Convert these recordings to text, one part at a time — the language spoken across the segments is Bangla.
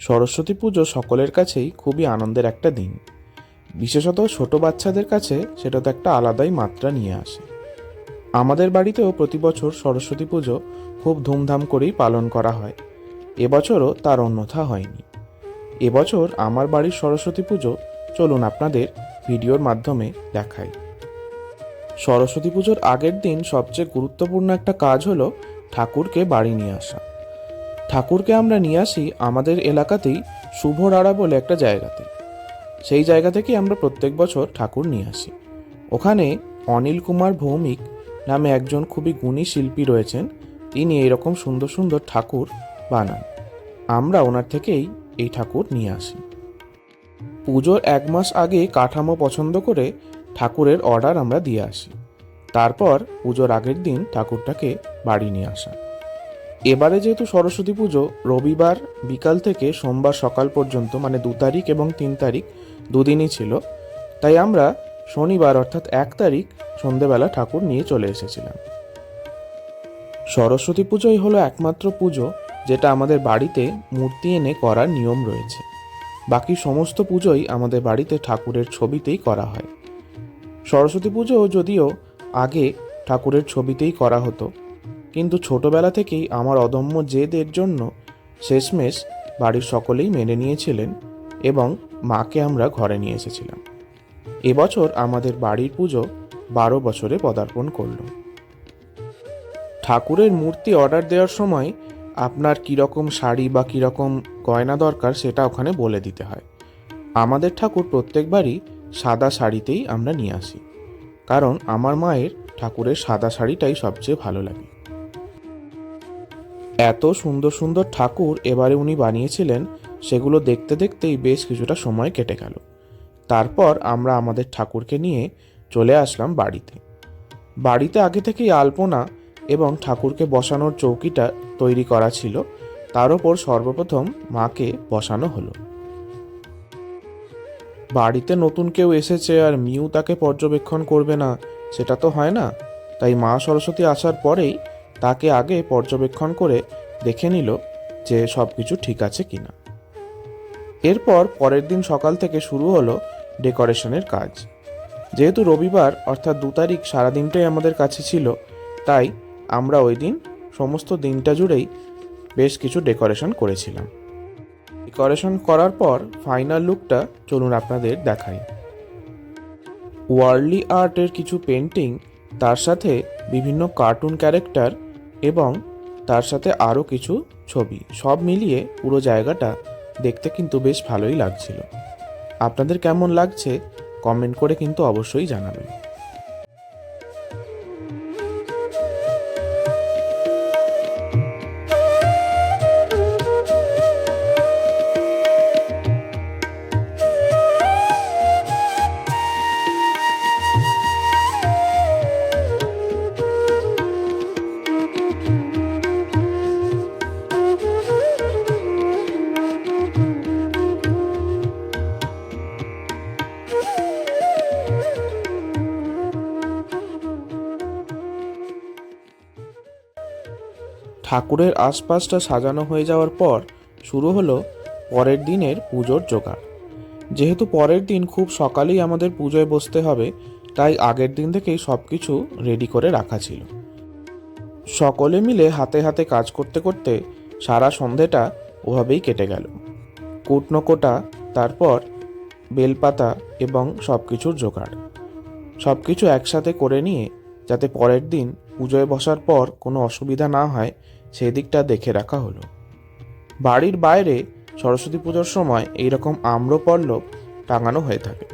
সরস্বতী পুজো সকলের কাছেই খুবই আনন্দের একটা দিন। বিশেষত ছোট বাচ্চাদের কাছে সেটা তো একটা আলাদাই মাত্রা নিয়ে আসে। আমাদের বাড়িতেও প্রতি বছর সরস্বতী পুজো খুব ধুমধাম করেই পালন করা হয়। এবছরও তার অন্যথা হয়নি। এবছর আমার বাড়ির সরস্বতী পুজো চলুন আপনাদের ভিডিওর মাধ্যমে দেখাই। সরস্বতী পুজোর আগের দিন সবচেয়ে গুরুত্বপূর্ণ একটা কাজ হলো ঠাকুরকে বাড়ি নিয়ে আসা। ঠাকুরকে আমরা নিয়ে আসি আমাদের এলাকাতেই শুভরাড়া বলে একটা জায়গাতে। সেই জায়গা থেকে আমরা প্রত্যেক বছর ঠাকুর নিয়ে আসি। ওখানে অনিল কুমার ভৌমিক নামে একজন খুবই গুণী শিল্পী রয়েছেন। তিনি এরকম সুন্দর সুন্দর ঠাকুর বানান। আমরা ওনার থেকেই এই ঠাকুর নিয়ে আসি। পুজোর এক মাস আগে কাঠামো পছন্দ করে ঠাকুরের অর্ডার আমরা দিয়ে আসি। তারপর পুজোর আগের দিন ঠাকুরটাকে বাড়ি নিয়ে আসা। এবারে যেহেতু সরস্বতী পুজো, রবিবার বিকাল থেকে সোমবার সকাল পর্যন্ত মানে দু তারিখ এবং তিন তারিখ দুদিনই ছিল, তাই আমরা শনিবার অর্থাৎ এক তারিখ সন্ধেবেলা ঠাকুর নিয়ে চলে এসেছিলাম। সরস্বতী পুজোই হলো একমাত্র পুজো যেটা আমাদের বাড়িতে মূর্তি এনে করার নিয়ম রয়েছে। বাকি সমস্ত পুজোই আমাদের বাড়িতে ঠাকুরের ছবিতেই করা হয়। সরস্বতী পুজো যদিও আগে ঠাকুরের ছবিতেই করা হতো কিন্তু ছোটবেলা থেকেই আমার অদম্য জেদের জন্য শেষমেশ বাড়ির সকলেই মেনে নিয়েছিলেন এবং মাকে আমরা ঘরে নিয়ে এসেছিলাম। এবছর আমাদের বাড়ির পুজো বারো বছরে পদার্পণ করল। ঠাকুরের মূর্তি অর্ডার দেওয়ার সময় আপনার কীরকম শাড়ি বা কীরকম গয়না দরকার সেটা ওখানে বলে দিতে হয়। আমাদের ঠাকুর প্রত্যেকবারই সাদা শাড়িতেই আমরা নিয়ে আসি। কারণ আমার মায়ের ঠাকুরের সাদা শাড়িটাই সবচেয়ে ভালো লাগে। এত সুন্দর সুন্দর ঠাকুর এবারে উনি বানিয়েছিলেন, সেগুলো দেখতে দেখতেই বেশ কিছুটা সময় কেটে গেল। তারপর আমরা আমাদের ঠাকুরকে নিয়ে চলে আসলাম বাড়িতে। বাড়িতে আগে থেকেই আলপনা এবং ঠাকুরকে বসানোর চৌকিটা তৈরি করা ছিল, তার ওপর সর্বপ্রথম মাকে বসানো হলো। বাড়িতে নতুন কেউ এসেছে আর মিউ তাকে পর্যবেক্ষণ করবে না, সেটা তো হয় না। তাই মা সরস্বতী আসার পরেই তাকে আগে পর্যবেক্ষণ করে দেখে নিল যে সব কিছু ঠিক আছে কিনা। এরপর পরের দিন সকাল থেকে শুরু হলো ডেকোরেশনের কাজ। যেহেতু রবিবার, অর্থাৎ দু তারিখ সারাদিনটাই আমাদের কাছে ছিল, তাই আমরা ওই দিন সমস্ত দিনটা জুড়েই বেশ কিছু ডেকোরেশন করেছিলাম। ডেকোরেশন করার পর ফাইনাল লুকটা চলুন আপনাদের দেখাই। ওয়ার্লি আর্টের কিছু পেন্টিং তার সাথে বিভিন্ন কার্টুন ক্যারেক্টার এবং তার সাথে আরও কিছু ছবি, সব মিলিয়ে পুরো জায়গাটা দেখতে কিন্তু বেশ ভালোই লাগছিল। আপনাদের কেমন লাগছে কমেন্ট করে কিন্তু অবশ্যই জানাবেন। ঠাকুরের আশপাশটা সাজানো হয়ে যাওয়ার পর শুরু হলো পরের দিনের পুজোর জোগাড়। যেহেতু পরের দিন খুব সকালেই আমাদের পুজোয় বসতে হবে, তাই আগের দিন থেকেই সব কিছু রেডি করে রাখা ছিল। সকলে মিলে হাতে হাতে কাজ করতে করতে সারা সন্ধেটা ওভাবেই কেটে গেল। কোটা, তারপর বেলপাতা এবং সব কিছুর জোগাড়। সব কিছু একসাথে করে নিয়ে যাতে পরের দিন পুজোয় বসার পর কোনো অসুবিধা না হয় সেই দিকটা দেখে রাখা হলো। বাড়ির বাইরে সরস্বতী পুজোর সময় এইরকম আম্রপল্লব টাঙানো হয়ে থাকে।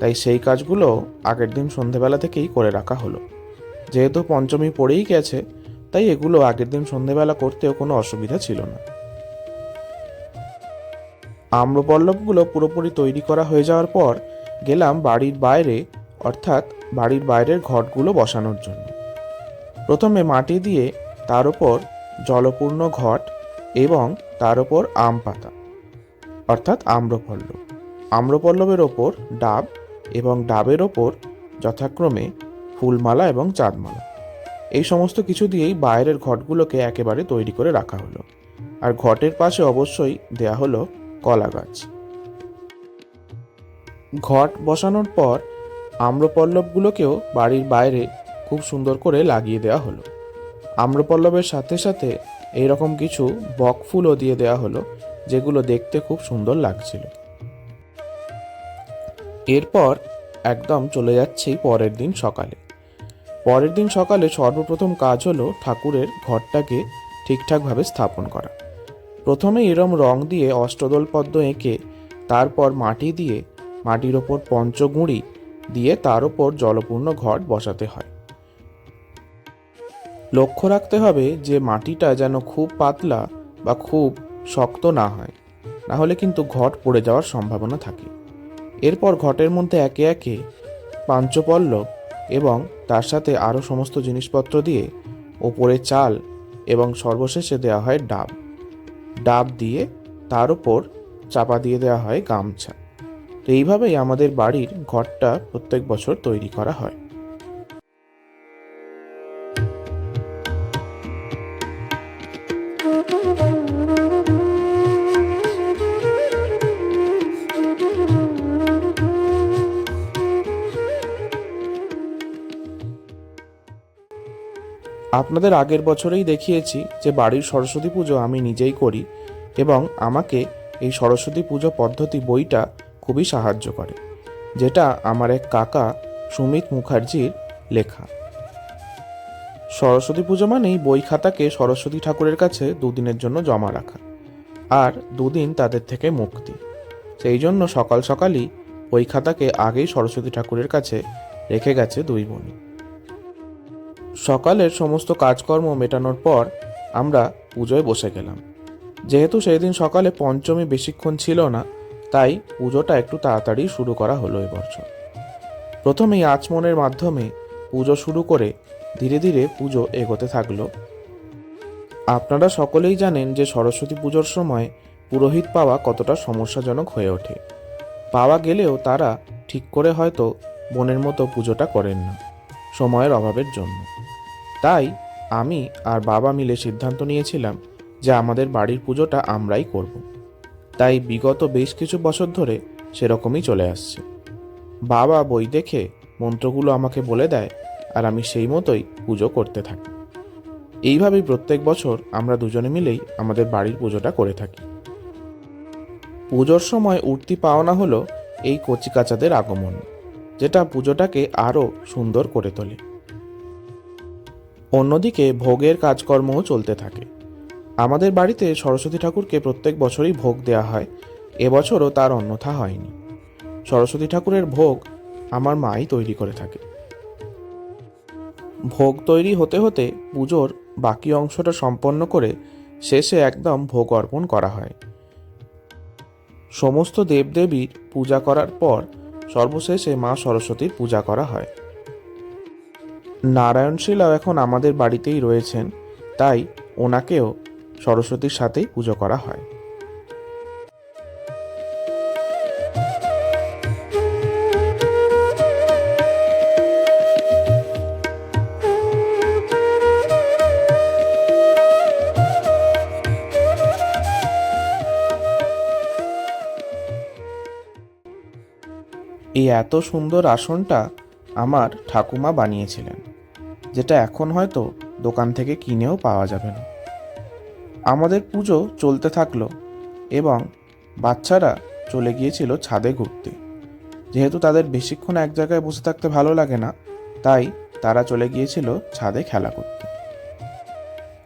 তাই সেই কাজগুলো আগের দিন সন্ধেবেলা থেকেই করে রাখা হলো। যেহেতু পঞ্চমী পড়েই গেছে, তাই এগুলো আগের দিন সন্ধেবেলা করতেও কোনো অসুবিধা ছিল না। আম্রপল্লবগুলো পুরোপুরি তৈরি করা হয়ে যাওয়ার পর গেলাম বাড়ির বাইরে, অর্থাৎ বাড়ির বাইরের ঘটগুলো বসানোর জন্য। প্রথমে মাটি দিয়ে তার উপর জলপূর্ণ ঘট এবং তার উপর আম পাতা, অর্থাৎ আম্রপল্লব আম্রপল্লবের ওপর ডাব এবং ডাবের ওপর যথাক্রমে ফুলমালা এবং চাঁদমালা। এই সমস্ত কিছু দিয়েই বাইরের ঘটগুলোকে একেবারে তৈরি করে রাখা হলো। আর ঘটের পাশে অবশ্যই দেয়া হলো কলা গাছ। ঘট বসানোর পর আম্রপল্লবগুলোকেও বাড়ির বাইরে খুব সুন্দর করে লাগিয়ে দেওয়া হলো। আম্রপল্লবের সাথে সাথে এইরকম কিছু বক ফুলও দিয়ে দেওয়া হলো, যেগুলো দেখতে খুব সুন্দর লাগছিল। এরপর একদম চলে যাচ্ছি পরের দিন সকালে। পরের দিন সকালে সর্বপ্রথম কাজ হলো ঠাকুরের ঘরটাকে ঠিকঠাকভাবে স্থাপন করা। প্রথমে এরম রং দিয়ে অষ্টদল পদ্ম এঁকে তারপর মাটি দিয়ে, মাটির ওপর পঞ্চগুঁড়ি দিয়ে তার ওপর জলপূর্ণ ঘট বসাতে হয়। লক্ষ্য রাখতে হবে যে মাটিটা যেন খুব পাতলা বা খুব শক্ত না হয়, না হলে কিন্তু ঘট পড়ে যাওয়ার সম্ভাবনা থাকে। এরপর ঘটের মধ্যে একে একে পাঞ্চপল্লব এবং তার সাথে আরও সমস্ত জিনিসপত্র দিয়ে ওপরে চাল এবং সর্বশেষে দেওয়া হয় ডাব। ডাব দিয়ে তার উপর চাপা দিয়ে দেওয়া হয় গামছা। তো এইভাবেই আমাদের বাড়ির ঘরটা প্রত্যেক বছর তৈরি করা হয়। আপনাদের আগের বছরেই দেখিয়েছি যে বাড়ির সরস্বতী পুজো আমি নিজেই করি এবং আমাকে এই সরস্বতী পুজো পদ্ধতি বইটা খুবই সাহায্য করে, যেটা আমার এক কাকা সুমিত মুখার্জির লেখা। সরস্বতী পুজো মানেই বই খাতাকে সরস্বতী ঠাকুরের কাছে দুদিনের জন্য জমা রাখা আর দুদিন তাদের থেকে মুক্তি। সেই জন্য সকাল সকালই বই খাতাকে আগেই সরস্বতী ঠাকুরের কাছে রেখে গেছে দুই বোনই। সকালের সমস্ত কাজকর্ম মেটানোর পর আমরা পুজোয় বসে গেলাম। যেহেতু সেই দিন সকালে পঞ্চমী বেশিক্ষণ ছিল না, তাই পুজোটা একটু তাড়াতাড়ি শুরু করা হলো এবছর প্রথমেই আচমনের মাধ্যমে পুজো শুরু করে ধীরে ধীরে পুজো এগোতে থাকল। আপনারা সকলেই জানেন যে সরস্বতী পুজোর সময় পুরোহিত পাওয়া কতটা সমস্যাজনক হয়ে ওঠে। পাওয়া গেলেও তারা ঠিক করে হয়তো বোনের মতো পুজোটা করেন না, সময়ের অভাবের জন্য। তাই আমি আর বাবা মিলে সিদ্ধান্ত নিয়েছিলাম যে আমাদের বাড়ির পুজোটা আমরাই করব। তাই বিগত বেশ কিছু বছর ধরে সেরকমই চলে আসছে। বাবা বই দেখে মন্ত্রগুলো আমাকে বলে দেয় আর আমি সেই মতোই পুজো করতে থাকি। এইভাবেই প্রত্যেক বছর আমরা দুজনে মিলেই আমাদের বাড়ির পুজোটা করে থাকি। পুজোর সময় উঠতি পাওনা হলো এই কচিকাচাদের আগমন, যেটা পুজোটাকে আরও সুন্দর করে তোলে। অন্যদিকে ভোগের কাজকর্মও চলতে থাকে। আমাদের বাড়িতে সরস্বতী ঠাকুরকে প্রত্যেক বছরই ভোগ দেওয়া হয়, এবছরও তার অন্যথা হয়নি। সরস্বতী ঠাকুরের ভোগ আমার মাই তৈরি করে থাকে। ভোগ তৈরি হতে হতে পুজোর বাকি অংশটা সম্পন্ন করে শেষে একদম ভোগ অর্পণ করা হয়। সমস্ত দেবদেবীর পূজা করার পর সর্বশেষে মা সরস্বতীর পূজা করা হয়। নারায়ণশীলাও এখন আমাদের বাড়িতেই রয়েছেন, তাই ওনাকেও সরস্বতীর সাথেই পুজো করা হয়। এই এত সুন্দর আসনটা আমার ঠাকুমা বানিয়েছিলেন। যেটা এখন হয়তো দোকান থেকে কিনেও পাওয়া যাবে না। আমাদের পুজো চলতে থাকল এবং বাচ্চারা চলে গিয়েছিল ছাদে ঘুরতে। যেহেতু তাদের বেশিক্ষণ এক জায়গায় বসে থাকতে ভালো লাগে না, তাই তারা চলে গিয়েছিল ছাদে খেলা করতে।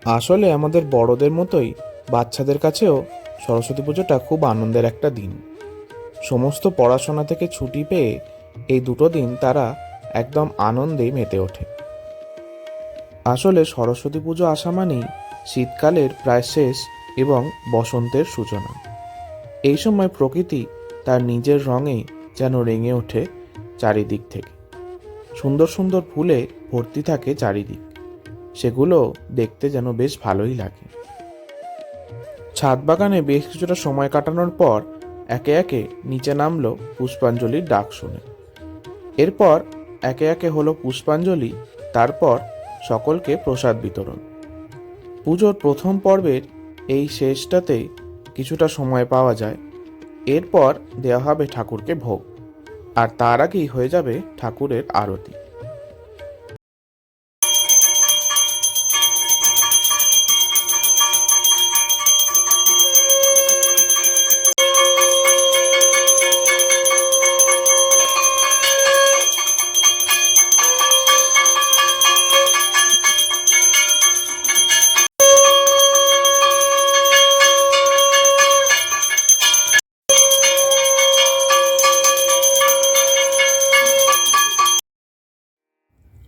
আসলে আমাদের বড়দের মতোই বাচ্চাদের কাছেও সরস্বতী পুজোটা খুব আনন্দের একটা দিন। সমস্ত পড়াশোনা থেকে ছুটি পেয়ে এই দুটো দিন তারা একদম আনন্দে মেতে ওঠে। আসলে সরস্বতী পুজো আসা মানেই শীতকালের প্রায় শেষ এবং বসন্তের সূচনা। এই সময় প্রকৃতি তার নিজের রঙে যেন রেঙে ওঠে চারিদিক থেকে। সুন্দর সুন্দর ফুলে ভর্তি থাকে চারিদিক। সেগুলো দেখতে যেন বেশ ভালোই লাগে। ছাদ বাগানে বেশ কিছুটা সময় কাটানোর পর একে একে নিচে নামলো পুষ্পাঞ্জলির ডাক শুনে। এরপর একে একে হলো পুষ্পাঞ্জলি, তারপর সকলকে প্রসাদ বিতরণ। পুজোর প্রথম পর্বের এই শেষটাতেই কিছুটা সময় পাওয়া যায়। এরপর দেওয়া হবে ঠাকুরকে ভোগ। আর তার আগেই হয়ে যাবে ঠাকুরের আরতি।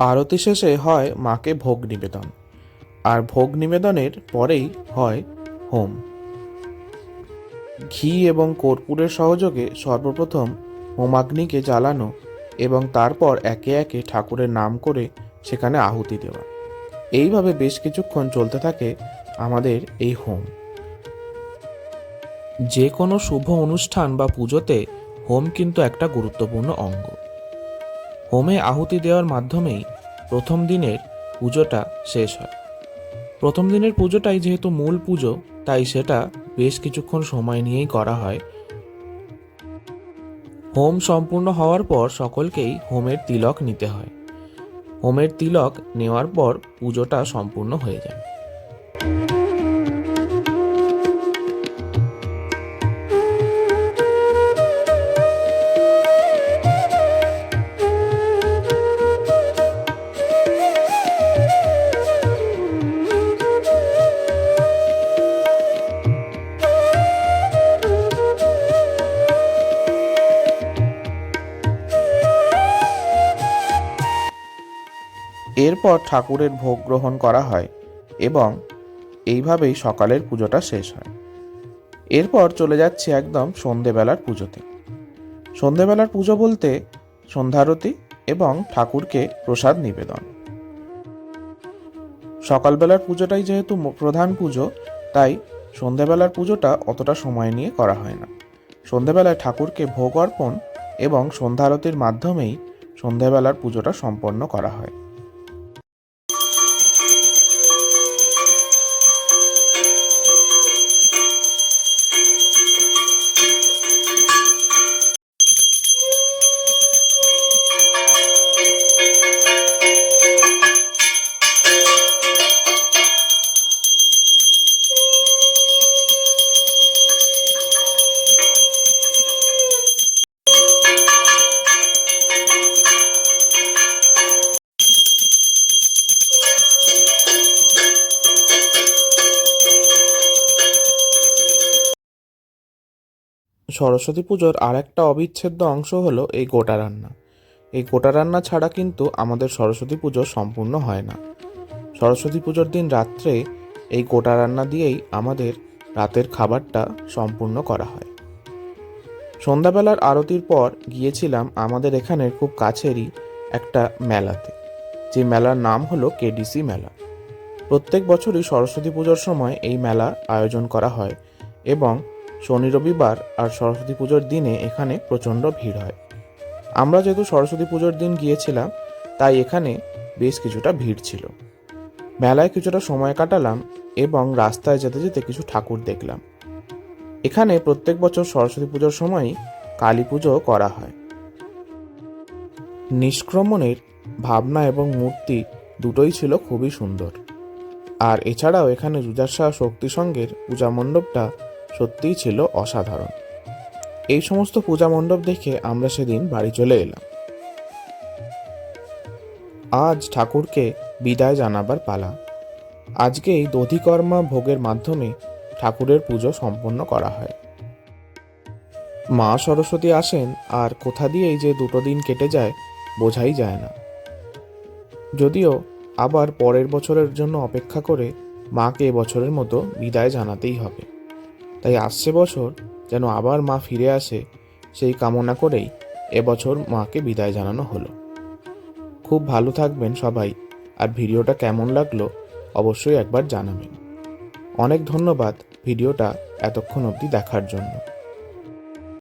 আরতি শেষে হয় মাকে ভোগ নিবেদন। আর ভোগ নিবেদনের পরেই হয় হোম। ঘি এবং কর্পূরের সহযোগে সর্বপ্রথম হোমাগ্নিকে জ্বালানো এবং তারপর একে একে ঠাকুরের নাম করে সেখানে আহুতি দেওয়া। এইভাবে বেশ কিছুক্ষণ চলতে থাকে আমাদের এই হোম। যে কোনো শুভ অনুষ্ঠান বা পুজোতে হোম কিন্তু একটা গুরুত্বপূর্ণ অঙ্গ। হোমে আহুতি দেওয়ার মাধ্যমেই প্রথম দিনের পুজোটা শেষ হয়। প্রথম দিনের পুজোটাই যেহেতু মূল পুজো, তাই সেটা বেশ কিছুক্ষণ সময় নিয়েই করা হয়। হোম সম্পূর্ণ হওয়ার পর সকলকেই হোমের তিলক নিতে হয়। হোমের তিলক নেওয়ার পর পুজোটা সম্পূর্ণ হয়ে যায়। এরপর ঠাকুরের ভোগ গ্রহণ করা হয় এবং এইভাবেই সকালের পুজোটা শেষ হয়। এরপর চলে যাচ্ছে একদম সন্ধেবেলার পুজোতে। সন্ধেবেলার পুজো বলতে সন্ধ্যারতি এবং ঠাকুরকে প্রসাদ নিবেদন। সকালবেলার পুজোটাই যেহেতু প্রধান পুজো, তাই সন্ধেবেলার পুজোটা অতটা সময় নিয়ে করা হয় না। সন্ধেবেলায় ঠাকুরকে ভোগ অর্পণ এবং সন্ধ্যারতির মাধ্যমেই সন্ধেবেলার পুজোটা সম্পন্ন করা হয়। সরস্বতী পুজোর আর একটা অবিচ্ছেদ্য অংশ হলো এই গোটা রান্না। এই গোটা রান্না ছাড়া কিন্তু আমাদের সরস্বতী পুজো সম্পূর্ণ হয় না। সরস্বতী পুজোর দিন রাত্রে এই গোটা রান্না দিয়েই আমাদের রাতের খাবারটা সম্পূর্ণ করা হয়। সন্ধ্যাবেলার আরতির পর গিয়েছিলাম আমাদের এখানের খুব কাছেরই একটা মেলাতে। যে মেলার নাম হলো কেডিসি মেলা। প্রত্যেক বছরই সরস্বতী পুজোর সময় এই মেলা আয়োজন করা হয় এবং শনি রবিবার আর সরস্বতী পুজোর দিনে এখানে প্রচণ্ড ভিড় হয়। আমরা যেহেতু সরস্বতী পুজোর দিন গিয়েছিলাম, তাই এখানে বেশ কিছুটা ভিড় ছিল। মেলায় কিছুটা সময় কাটালাম এবং রাস্তায় যেতে যেতে কিছু ঠাকুর দেখলাম। এখানে প্রত্যেক বছর সরস্বতী পুজোর সময়ই কালী পুজো করা হয়। নিষ্ক্রমণের ভাবনা এবং মূর্তি দুটোই ছিল খুবই সুন্দর। আর এছাড়াও এখানে যুজাশা শক্তি সঙ্গের পূজা মণ্ডপটা সত্যিই ছিল অসাধারণ। এই সমস্ত পূজা মণ্ডপ দেখে আমরা সেদিন বাড়ি চলে এলাম। আজ ঠাকুরকে বিদায় জানাবার পালা। আজকে এই দধিকর্মা ভোগের মাধ্যমে ঠাকুরের পুজো সম্পন্ন করা হয়। মা সরস্বতী আসেন আর কোথা দিয়েই যে দুটো দিন কেটে যায় বোঝাই যায় না। যদিও আবার পরের বছরের জন্য অপেক্ষা করে মাকে এবছরের মতো বিদায় জানাতেই হবে। তাই আসছে বছর যেন আবার মা ফিরে আসে সেই কামনা করেই এবছর মাকে বিদায় জানানো হলো। খুব ভালো থাকবেন সবাই, আর ভিডিওটা কেমন লাগল অবশ্যই একবার জানাবেন। অনেক ধন্যবাদ ভিডিওটা এতক্ষণ অবধি দেখার জন্য।